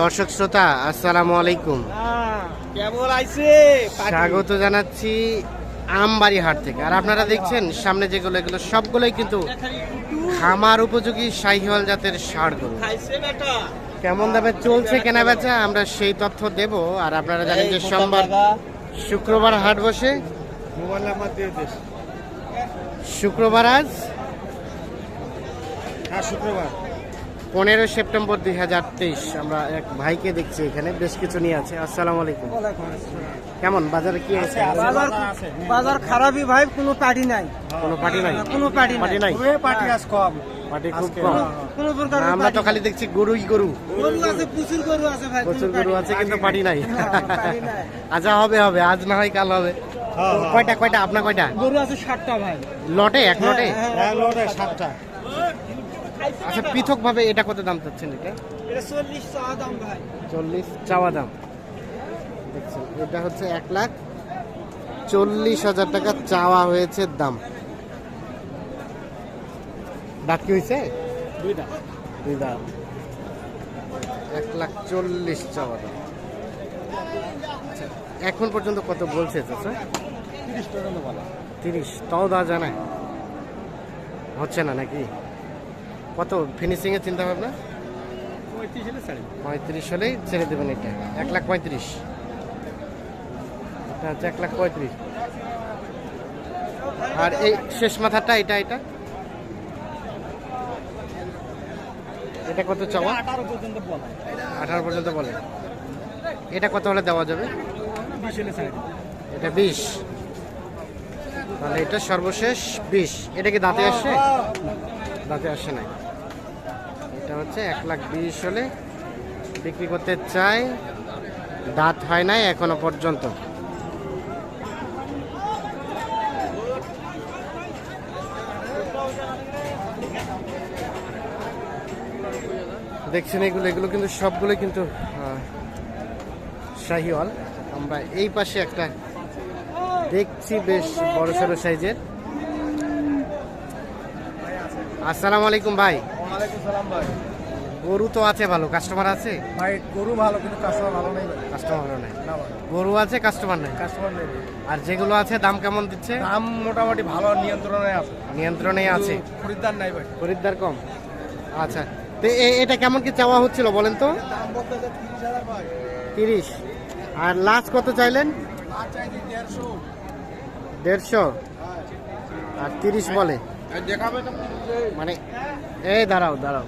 দর্শক শ্রোতা আসসালামু আলাইকুম। কেমন আইছে? স্বাগত জানাচ্ছি আমবাড়ি হাট থেকে। আর আপনারা দেখছেন সামনে যেগুলো এগুলো সবগুলোই কিন্তু খামার উপযোগী শাহিওয়াল জাতের গরু। কেমন দামে চলছে কেনা বেচা আমরা সেই তথ্য দেব। আর আপনারা জানেন যে সোমবার শুক্রবার হাট বসে। শুক্রবার আজ। হ্যাঁ শুক্রবার। পনেরো সেপ্টেম্বর দুই হাজার তেইশ। আমরা এক ভাইকে দেখছি এখানে বেশ কিছু নিয়ে আছে। আসসালামু আলাইকুম। কেমন বাজারে কি আছে? বাজার বাজার খারাপই ভাই কোনো পার্টি নাই। কোনো পার্টি নাই? কোনো পার্টি পার্টি নাই। পার্টি আজ কম। পার্টি খুব কম। কোনো প্রকার আমরা তো খালি দেখছি গরুই গরু। গরু আছে প্রচুর গরু আছে ভাই প্রচুর গরু আছে কিন্তু পার্টি নাই। আচ্ছা হবে হবে। আজ না হয় কাল হবে। কয়টা কয়টা? আপনার কয়টা? গরু আছে ষাটটা ভাই। লটে এক লটে? এক লোটে সাতটা। আচ্ছা পৃথক ভাবে এটা কত দাম চাচ্ছেন এটা? চল্লিশ টাকা দাম ভাই। চল্লিশ চাওয়া দাম। দেখছেন এটা হচ্ছে এক লাখ চল্লিশ হাজার টাকা চাওয়া হয়েছে দাম। বাকি হয়েছে? দুইটা দুই দাম। এক লাখ চল্লিশ চাওয়া দাম। আচ্ছা, এখন পর্যন্ত কত বলছে চাচা তিরিশ টাকা বলা। তিরিশ তাও দা জানায় হচ্ছে না নাকি? কত? ফিনিশিং এর চিন্তা ভাবনা? পঁয়ত্রিশ হলেই ছেড়ে দেবেন এটা। এক লাখ পঁয়ত্রিশ। এটা হচ্ছে এক লাখ পঁয়ত্রিশ। আর এই শেষ মাথাটা এটা এটা? এটা কত চাওয়া? আঠারো পর্যন্ত বলা। এটা কত হলে দেওয়া যাবে? এটা বিশ। তাহলে এটা সর্বশেষ বিশ। এটা কি দাঁতে আসছে দাঁতে আসে নাই। এটা হচ্ছে এক লাখ বিশ হলে বিক্রি করতে চাই। দাঁত হয় নাই এখনও পর্যন্ত। দেখছেন এগুলো এগুলো কিন্তু সবগুলো কিন্তু শাহিওয়াল। আমরা এই পাশে একটা দেখছি বেশ বড় সড়ো সাইজের। আসসালামু আলাইকুম ভাই। ওয়ালাইকুম সালাম ভাই। গরু তো আছে ভালো কাস্টমার আছে? ভাই গরু ভালো কিন্তু কাস্টমার ভালো নেই কাস্টমার নেই। না ভাই। গরু আছে কাস্টমার নেই? কাস্টমার নেই আর যেগুলো আছে দাম কেমন দিচ্ছে? দাম মোটামুটি ভালো নিয়ন্ত্রণে আছে। নিয়ন্ত্রণে আছে। খরিদ্দার নাই ভাই। খরিদ্দার কম? আচ্ছা। তো এটা কেমন কি চাওয়া হচ্ছিল বলেন তো? দাম বলতে তিরিশ আর লাস্ট কত চাইলেন? দেড়শো। দেড়শো? আর তিরিশ বলে? মানে এই দাঁড়াও দাঁড়াও।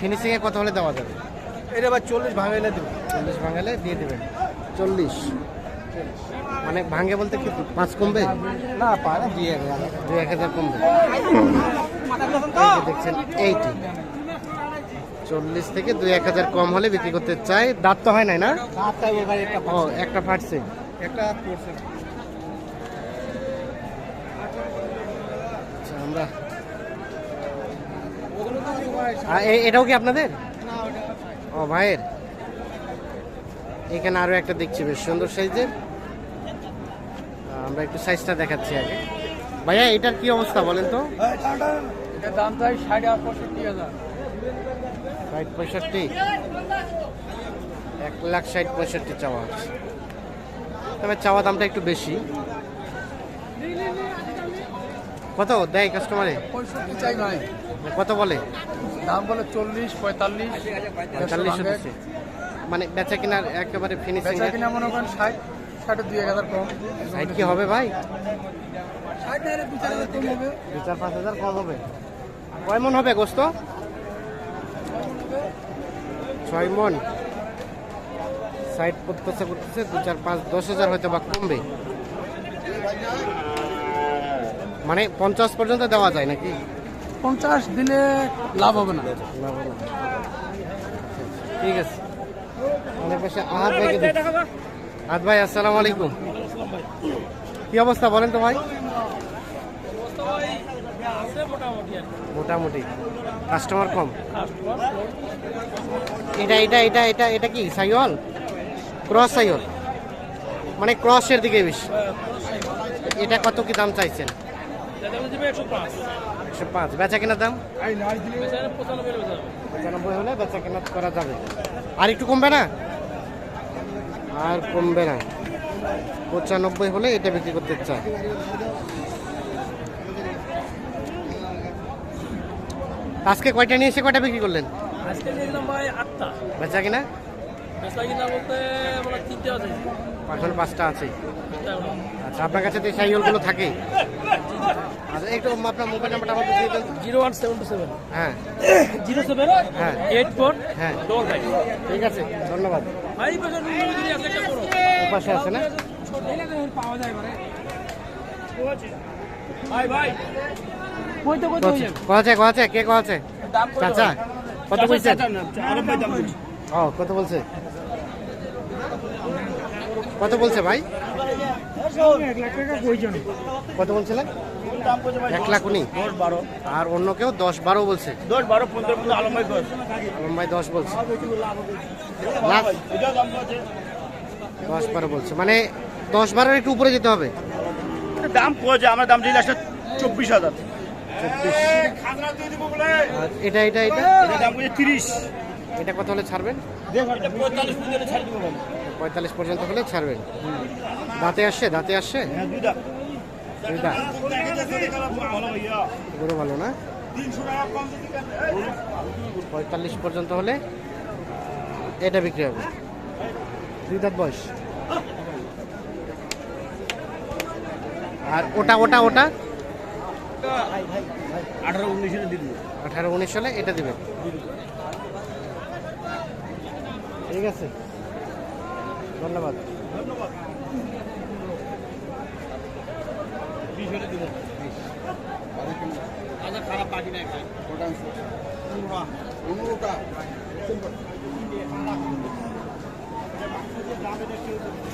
ফিনিশিং এ কত হলে দেওয়া যাবে। এটা ভাই চল্লিশ ভাঙাইলে দেবো। চল্লিশ ভাঙালে দিয়ে দেবেন। চল্লিশ। মানে ভাঙে বলতে কি পাঁচ কমবে? না পারে দিয়ে গেল দুই এক হাজার কমবে। দেখছেন এইটি। চল্লিশ থেকে দুই এক হাজার কম হলে বিক্রি করতে চাই দাঁত তো হয় নাই না? ও একটা ফাটছে। একটা পড়ছে আচ্ছা আমরা আর এ- এটাও কি আপনাদের? ও ভাইয়ের। এখানে আরও একটা দেখছি বেশ সুন্দর সাইজের। আমরা একটু সাইজটা দেখাচ্ছি আগে। ভাইয়া এটার কি অবস্থা বলেন তো? দাম চাই সাড়ে পঁয়ষট্টি হাজার। ষাট পঁয়ষট্টি? এক লাখ ষাট পঁয়ষট্টি চাওয়া আছে। তবে চাওয়া দামটা একটু বেশি। কত দেয় কাস্টমারে পঁয়ষট্টি চাই ভাই কত বলে? দাম বলে চল্লিশ পঁয়তাল্লিশ পঁয়তাল্লিশ মানে বেচা কিনার একেবারে ফিনিশিং বেচা কিনা মনে করেন ষাট ষাটে দুই এক হাজার কম। সাইড কি হবে ভাই? ষাট দু চার পাঁচ হাজার কম হবে। কয় মন হবে গোস্ত? ছয় মন। সাইড করতেছে করতেছে দু চার পাঁচ দশ হাজার হয়তো বা কমবে। মানে পঞ্চাশ পর্যন্ত দেওয়া যায় নাকি? পঞ্চাশ দিলে লাভ হবে না। ঠিক আছে। অনেক বেশি আহাত ভাইকে আহাত ভাই আসসালামু আলাইকুম। কি অবস্থা বলেন তো ভাই? মোটামুটি। কাস্টমার কম? এটা এটা এটা এটা এটা কি সাইওয়াল? ক্রস সাইওয়াল? মানে ক্রসের দিকে বেশি। এটা কত কি দাম চাইছেন? একশো পাঁচ। বেচা কেনার দাম? পঁচানব্বই হলে বেচা কেনা করা যাবে। আর একটু কমবে না? আর কমবে না। পঁচানব্বই হলে এটা বিক্রি করতে চায়। আজকে কয়টা নিয়ে এসে কয়টা বিক্রি করলেন? বেচা কিনা বেচা কিনা বলতে মানে তিনটে আছে। এখন পাঁচটা আছে। আচ্ছা আপনার কাছে তো এই সাইকেলগুলো থাকে? আচ্ছা একটু আপনার মোবাইল নাম্বারটা আমাকে দিয়ে দেন। Zero one seven two seven. হ্যাঁ। জিরো সেভেন হ্যাঁ। এইট ফোর হ্যাঁ। Double five. ঠিক আছে ধন্যবাদ। ভাই পাশে আছে না পাওয়া যায় মানে ভাই ভাই। কই তো কই তো কছে কছে কে কত চাচা কত বলছে ও কত বলছে। কত বলছে ভাই? কত বলছিলেন? এক লাখ উনি? দশ বারো আর অন্য কেউ? দশ বারো বলছে। দশ বারো পনেরো পনেরো আলম ভাই দশ আলম ভাই দশ বলছে। লাখ? দশ বারো বলছে। মানে দশ বারোর একটু উপরে যেতে হবে। দাম কয়েছে আমরা দাম দিই লাস্টে চব্বিশ হাজার। এটা এটা এটা এটা? দাম তিরিশ। এটা কত হলে ছাড়বেন? পঁয়তাল্লিশ পর্যন্ত হলে ছাড়বেন? দাঁতে আসছে দাঁতে আসছে? হ্যাঁ গরু ভালো না? পঁয়তাল্লিশ পর্যন্ত হলে এটা বিক্রি হবে। দুই দাঁত বয়স। আর ওটা ওটা ওটা? আঠারো উনিশ সালে এটা দিবেন। ঠিক আছে। ধন্যবাদ। ধন্যবাদ খারাপ পাখি নাই জায়গা যে করে ধরো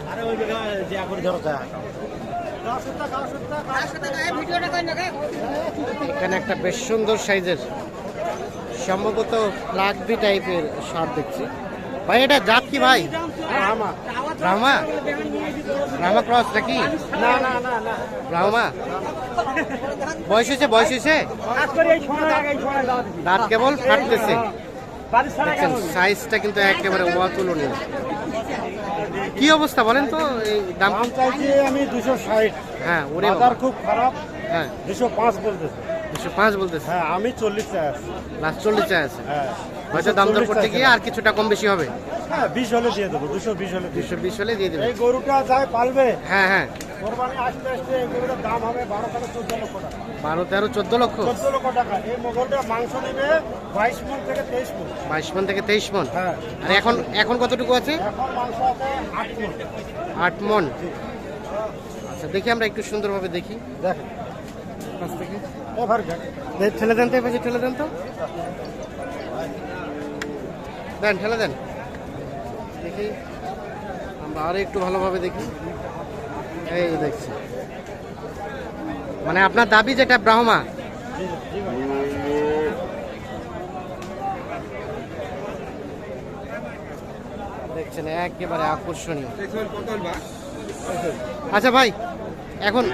যায় এখানে একটা বেশ সুন্দর সাইজের, সম্ভবত লাকবি টাইপের সার দেখছি। ভাই, এটা জাত কি ভাই? রামা। রামা? রামা ক্রস নাকি? না না রামা। বয়স হয়েছে বয়স হয়েছে? দাঁত কেবল ফাটতেছে। সাইজটা কিন্তু একেবারে ওয়া অতুলনীয় কি অবস্থা বলেন তো? এই দাম দাম চাইছি আমি দুশো ষাট। হ্যাঁ ওরে বাজার। খুব খারাপ হ্যাঁ। দুশো পাঁচ বলতেছে। দুশো পাঁচ বলতেছে? হ্যাঁ আমি চল্লিশ চাই আছি। লাস্ট চল্লিশ চাই আছে? হ্যাঁ হয়তো দাম দর করতে গিয়ে আর কিছুটা কম বেশি হবে। হ্যাঁ বিশ হলে দিয়ে দেবো দুশো বিশ হলে দুশো বিশ হলে দিয়ে দেবো। দেবে এই গরুটা যায় পালবে? হ্যাঁ হ্যাঁ। কোরবানি আসতে আসতে এই গরুটার দাম হবে বারো থেকে চোদ্দ লক্ষ টাকা। বারো তেরো চোদ্দ লক্ষ? চোদ্দ লক্ষ টাকা। এই মোগলটা মাংস নেবে বাইশ মন থেকে তেইশ মন। বাইশ মন থেকে তেইশ মন? হ্যাঁ। আর এখন এখন কতটুকু আছে? এখন মাংস আছে আট মন। আট মন। আচ্ছা দেখি আমরা একটু সুন্দরভাবে দেখি। দেখেন। কাছ থেকে। ঠেলে দেন তো এপাশে ঠেলে দেন তো। দেন ঠেলে দেন। দেখি। আমরা আরও একটু ভালোভাবে দেখি। এই দেখছি। মানে আপনার দাবি যেটা ব্রাহ্মা? দেখছেন একেবারে আকর্ষণীয়। আচ্ছা ভাই এখন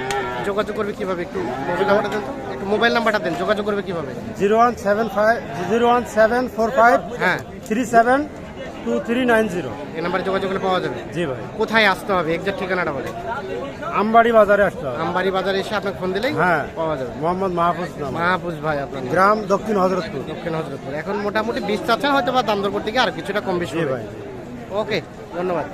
যোগাযোগ করবে কীভাবে? একটু মোবাইল নাম্বারটা দেন একটু মোবাইল নাম্বারটা দেন যোগাযোগ করবে কীভাবে? Zero one seven five zero one seven four five হ্যাঁ। Three seven two three nine zero এই নাম্বারে যোগাযোগ করলে পাওয়া যাবে? জি ভাই। কোথায় আসতে হবে? এক্সাক্ট ঠিকানাটা বলে আমবাড়ি বাজারে আসতে হবে। আমবাড়ি বাজারে এসে আপনাকে ফোন দিলেই হ্যাঁ। পাওয়া যাবে। মোহাম্মদ মাহফুজ নাম। মাহফুজ ভাই আপনার নাম। গ্রাম দক্ষিণ হজরতপুর। দক্ষিণ হজরতপুর। এখন মোটামুটি বিশ চাচ্ছেন হয়তো বা দাম দর করতে গিয়ে আর কিছুটা কম বেশি জি হবে। ভাই। ওকে ধন্যবাদ।